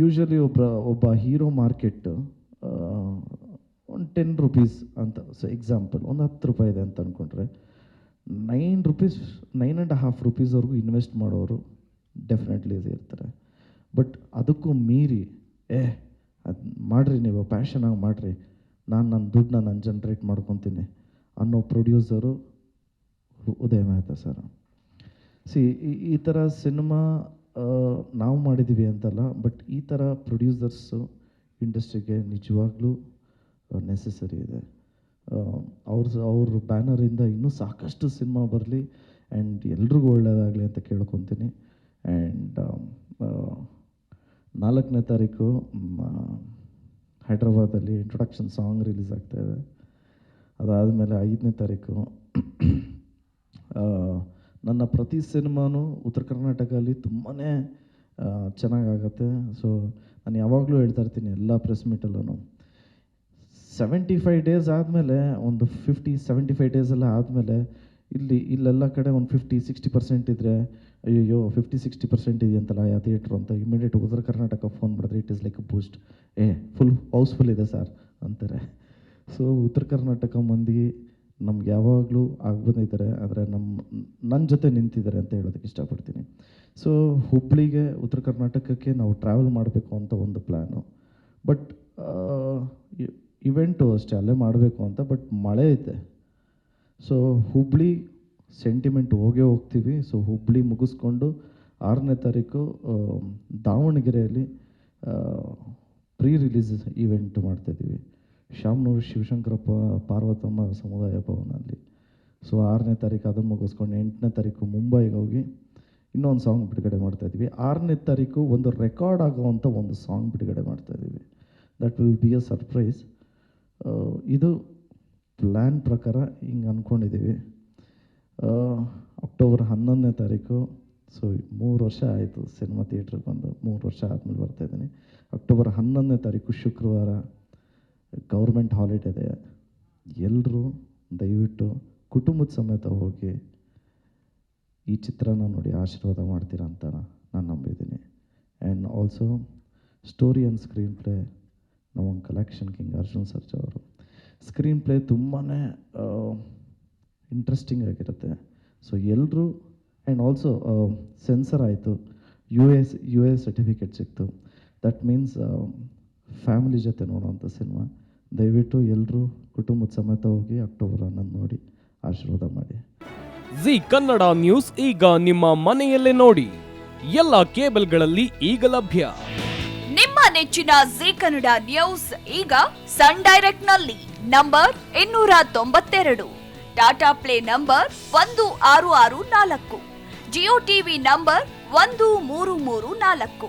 Usually ಒಬ್ಬ ಒಬ್ಬ hero market ಒಂದು ಟೆನ್ ರುಪೀಸ್ ಅಂತ ಸೊ ಎಕ್ಸಾಂಪಲ್ ಒಂದು ಹತ್ತು ರೂಪಾಯಿ ಇದೆ ಅಂತ ಅಂದ್ಕೊಂಡ್ರೆ nine rupees nine and half ರುಪೀಸ್ವರೆಗೂ invest ಮಾಡೋರು ಡೆಫಿನೆಟ್ಲಿ ಇರ್ತಾರೆ. ಬಟ್ ಅದಕ್ಕೂ ಮೀರಿ, ಏ, ಅದು ಮಾಡಿರಿ ನೀವು ಪ್ಯಾಷನಾಗಿ ಮಾಡಿರಿ. ನಾನು ನನ್ನ ದುಡ್ಡನ್ನ ನಾನು ಜನ್ರೇಟ್ ಮಾಡ್ಕೊತೀನಿ. ಅನ್ನೋ ಪ್ರೊಡ್ಯೂಸರು ಉದಯ ಮೆಹ್ತಾ ಸರ್. ಸಿ ಈ ಥರ ಸಿನಿಮಾ ನಾವು ಮಾಡಿದ್ದೀವಿ ಅಂತಲ್ಲ ಬಟ್ ಈ ಥರ ಪ್ರೊಡ್ಯೂಸರ್ಸು ಇಂಡಸ್ಟ್ರಿಗೆ ನಿಜವಾಗ್ಲೂ ನೆಸೆಸರಿ ಇದೆ. ಅವ್ರ ಅವ್ರ ಬ್ಯಾನರಿಂದ ಇನ್ನೂ ಸಾಕಷ್ಟು ಸಿನಿಮಾ ಬರಲಿ ಆ್ಯಂಡ್ ಎಲ್ರಿಗೂ ಒಳ್ಳೆಯದಾಗಲಿ ಅಂತ ಕೇಳ್ಕೊತೀನಿ. ಆ್ಯಂಡ್ ನಾಲ್ಕನೇ ತಾರೀಕು ಹೈದ್ರಾಬಾದಲ್ಲಿ ಇಂಟ್ರೊಡಕ್ಷನ್ ಸಾಂಗ್ ರಿಲೀಸ್ ಆಗ್ತಾಯಿದೆ ಅದಾದಮೇಲೆ ಐದನೇ ತಾರೀಕು ನನ್ನ ಪ್ರತಿ ಸಿನಿಮಾನು ಉತ್ತರ ಕರ್ನಾಟಕದಲ್ಲಿ ತುಂಬಾ ಚೆನ್ನಾಗಾಗತ್ತೆ. ಸೊ ನಾನು ಯಾವಾಗಲೂ ಹೇಳ್ತಾ ಇರ್ತೀನಿ ಎಲ್ಲ ಪ್ರೆಸ್ ಮೀಟಲ್ಲೂ ಸೆವೆಂಟಿ ಫೈವ್ ಡೇಸ್ ಆದಮೇಲೆ, ಒಂದು ಫಿಫ್ಟಿ ಸೆವೆಂಟಿ ಫೈವ್ ಡೇಸ್ ಎಲ್ಲ ಆದಮೇಲೆ, ಇಲ್ಲಿ, ಇಲ್ಲೆಲ್ಲ ಕಡೆ ಒಂದು ಫಿಫ್ಟಿ ಸಿಕ್ಸ್ಟಿ ಪರ್ಸೆಂಟ್ ಇದ್ದರೆ ಅಯ್ಯೋ ಫಿಫ್ಟಿ ಸಿಕ್ಸ್ಟಿ ಪರ್ಸೆಂಟ್ ಇದೆಯಂತಲ್ಲ ಯಾವ ಥಿಯೇಟ್ರು ಅಂತ ಇಮಿಡಿಯೇಟ್ ಉತ್ತರ ಕರ್ನಾಟಕ ಫೋನ್ ಮಾಡಿದ್ರೆ it is like a boost a full house full ಇದೆ ಸರ್ ಅಂತಾರೆ. ಸೊ ಉತ್ತರ ಕರ್ನಾಟಕ ಮಂದಿ ನಮ್ಗೆ ಯಾವಾಗಲೂ ಆಗಿ ಬಂದಿದ್ದಾರೆ ಆದರೆ ನಮ್ಮ ನನ್ನ ಜೊತೆ ನಿಂತಿದ್ದಾರೆ ಅಂತ ಹೇಳೋದಕ್ಕೆ ಇಷ್ಟಪಡ್ತೀನಿ. ಸೊ ಹುಬ್ಳಿಗೆ ಉತ್ತರ ಕರ್ನಾಟಕಕ್ಕೆ ನಾವು ಟ್ರಾವೆಲ್ ಮಾಡಬೇಕು ಅಂತ ಒಂದು ಪ್ಲ್ಯಾನು ಬಟ್ ಇವೆಂಟು ಅಷ್ಟೇ, ಅಲ್ಲೇ ಮಾಡಬೇಕು ಅಂತ ಬಟ್ ಮಳೆ ಐತೆ. ಸೊ ಹುಬ್ಳಿ ಸೆಂಟಿಮೆಂಟ್ ಹೋಗೇ ಹೋಗ್ತೀವಿ. ಸೊ ಹುಬ್ಳಿ ಮುಗಿಸ್ಕೊಂಡು ಆರನೇ ತಾರೀಕು ದಾವಣಗೆರೆಯಲ್ಲಿ ಪ್ರೀ ರಿಲೀಸ್ ಈವೆಂಟ್ ಮಾಡ್ತಾಯಿದ್ದೀವಿ ಶಾಮನೂರು ಶಿವಶಂಕರಪ್ಪ ಪಾರ್ವತಮ್ಮ ಸಮುದಾಯ ಭವನಲ್ಲಿ. ಸೊ ಆರನೇ ತಾರೀಕು ಅದನ್ನು ಮುಗಿಸ್ಕೊಂಡು ಎಂಟನೇ ತಾರೀಕು ಮುಂಬೈಗೆ ಹೋಗಿ ಇನ್ನೊಂದು ಸಾಂಗ್ ಬಿಡುಗಡೆ ಮಾಡ್ತಾಯಿದ್ವಿ ಆರನೇ ತಾರೀಕು ಒಂದು ರೆಕಾರ್ಡ್ ಆಗುವಂಥ ಒಂದು ಸಾಂಗ್ ಬಿಡುಗಡೆ ಮಾಡ್ತಾಯಿದ್ದೀವಿ that will be a surprise ಇದು ಪ್ಲ್ಯಾನ್ ಪ್ರಕಾರ ಹಿಂಗೆ ಅಂದ್ಕೊಂಡಿದ್ದೀವಿ ಅಕ್ಟೋಬರ್ ಹನ್ನೊಂದನೇ ತಾರೀಕು ಸೊ ಮೂರು ವರ್ಷ ಆಯಿತು ಸಿನಿಮಾ ಥಿಯೇಟ್ರಿಗೆ ಬಂದು ಮೂರು ವರ್ಷ ಆದಮೇಲೆ ಬರ್ತಾಯಿದ್ದೀನಿ ಅಕ್ಟೋಬರ್ ಹನ್ನೊಂದನೇ ತಾರೀಕು ಶುಕ್ರವಾರ ಗೌರ್ಮೆಂಟ್ ಹಾಲಿಡೇ ಇದೆ. ಎಲ್ಲರೂ ದಯವಿಟ್ಟು ಕುಟುಂಬದ ಸಮೇತ ಹೋಗಿ ಈ ಚಿತ್ರನ ನೋಡಿ ಆಶೀರ್ವಾದ ಮಾಡ್ತೀರಾ ಅಂತ ನಾನು ನಂಬಿದ್ದೀನಿ. And also story and screenplay ನಮ್ಮ ಕಲೆಕ್ಷನ್ ಕಿಂಗ್ ಅರ್ಜುನ್ ಸರ್ಜಾ ಅವರು. ಸ್ಕ್ರೀನ್ ಪ್ಲೇ ತುಂಬಾ ಇಂಟ್ರೆಸ್ಟಿಂಗ್ ಆಗಿರುತ್ತೆ. ಸೊ ಎಲ್ಲರೂ ಆ್ಯಂಡ್ ಆಲ್ಸೋ ಸೆನ್ಸರ್ ಆಯಿತು. U S U S certificate ಸಿಕ್ತು. ದಟ್ ಮೀನ್ಸ್ ಫ್ಯಾಮಿಲಿ ಜೊತೆ ನೋಡೋವಂಥ ಸಿನಿಮಾ. ದಯವಿಟ್ಟು ಎಲ್ಲರೂ ಕುಟುಂಬದ ಸಮೇತ ಹೋಗಿ ಅಕ್ಟೋಬರ್ ಹನ್ನೊಂದು ನೋಡಿ ಆಶೀರ್ವಾದ ಮಾಡಿ. ಜಿ ಕನ್ನಡ ನ್ಯೂಸ್ ಈಗ ನಿಮ್ಮ ಮನೆಯಲ್ಲೇ ನೋಡಿ. ಎಲ್ಲ ಕೇಬಲ್ಗಳಲ್ಲಿ ಈಗ ಲಭ್ಯ. ನಿಮ್ಮ ನೆಚ್ಚಿನ ಜಿ ಕನ್ನಡ ನ್ಯೂಸ್ ಈಗ ಸನ್ ಡೈರೆಕ್ಟ್ನಲ್ಲಿ ನಂಬರ್ ಇನ್ನೂರ ತೊಂಬತ್ತೆರಡು. ಟಾಟಾ ಪ್ಲೇ ನಂಬರ್ ಒಂದು ಆರು ಆರು ನಾಲ್ಕು. ಜಿಯೋ ಟಿವಿ ನಂಬರ್ ಒಂದು ಮೂರು ಮೂರು ನಾಲ್ಕು.